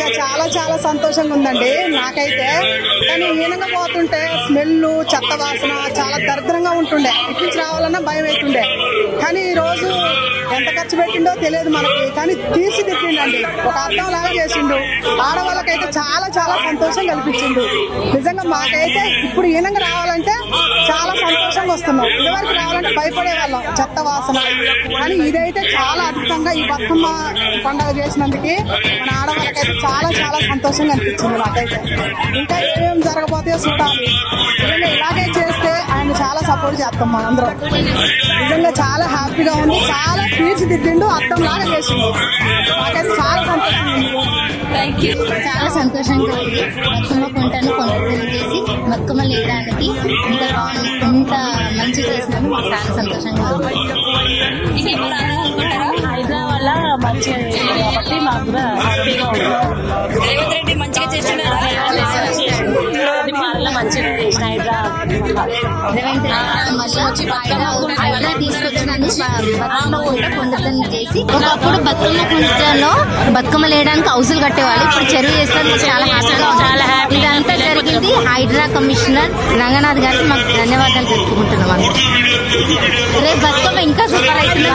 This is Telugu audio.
నిజంగా చాలా చాలా సంతోషంగా ఉందండి నాకైతే. కానీ ఈనంగా పోతుంటే స్మెల్ చెత్త వాసన చాలా దరిద్రంగా ఉంటుండే. ఇటు రావాలన్నా భయం అవుతుండే కానీ ఈ రోజు ఎంత ఖర్చు పెట్టిండో తెలియదు మనకి కానీ తీర్చిదిద్దిండండి ఒక అర్థం లాగా చేసిండు. ఆడవాళ్ళకైతే చాలా చాలా సంతోషం కల్పించిండు. నిజంగా మాకైతే ఇప్పుడు ఈనంగా రావాలంటే చాలా సంతోషంగా వస్తున్నాం. ఇదివరకు రావాలంటే భయపడే వాళ్ళం చెత్త వాసన. కానీ ఇదైతే చాలా అద్భుతంగా ఈ బతుకమ్మ పండుగ చేసినందుకు మన ఆడవాళ్ళకైతే చాలా చాలా సంతోషంగా అనిపించింది నాకైతే ఇంకా ఏమేమి జరగబోతాయో చూడాలి చాలా సపోర్ట్ చేస్తాం మనందరం. నిజంగా చాలా హ్యాపీగా ఉంది. చాలా తీర్చిదిద్దిండు అర్థం లాగా చేసిండు. నాకైతే చాలా సంతోషంగా ఉంది. చాలా సంతోషంగా ఉంది. బతుకమ్మ పంటను కొనుగోలు చేసి బతుకమ్మ లేయడానికి ఇంత బాగుంది ఇంత మంచి చేసినందుకు మాకు చాలా సంతోషంగా ఉంది. హైదరాబాద్ మంచిగా చేసింది కాబట్టి మాకు కూడా హ్యాపీగా ఉంది. రేవంత్ రెడ్డి మంచిగా చేస్తున్నారా? మంచిగా చేసిన హైదరాబాద్ రేవంత్ రెడ్డి మళ్ళీ హైదరాబాద్ తీసుకొచ్చినందుకు బతుకమ్మ కుంట పొందుతుంది చేసి ఒకప్పుడు బతుకమ్మ కుంటలో బతుకమ్మ లేయడానికి హౌసులు కట్టేవాళ్ళు ఇప్పుడు చెరువు చేస్తారు చాలా హ్యాపీగా. చాలా happy. ఇదంతా జరిగింది హైడ్రా కమిషనర్ రంగనాథ్ గారికి మాకు ధన్యవాదాలు తెలుపుకుంటున్నాం. రేపు బతుకమ్మ ఇంకా సూపర్ అవుతుంది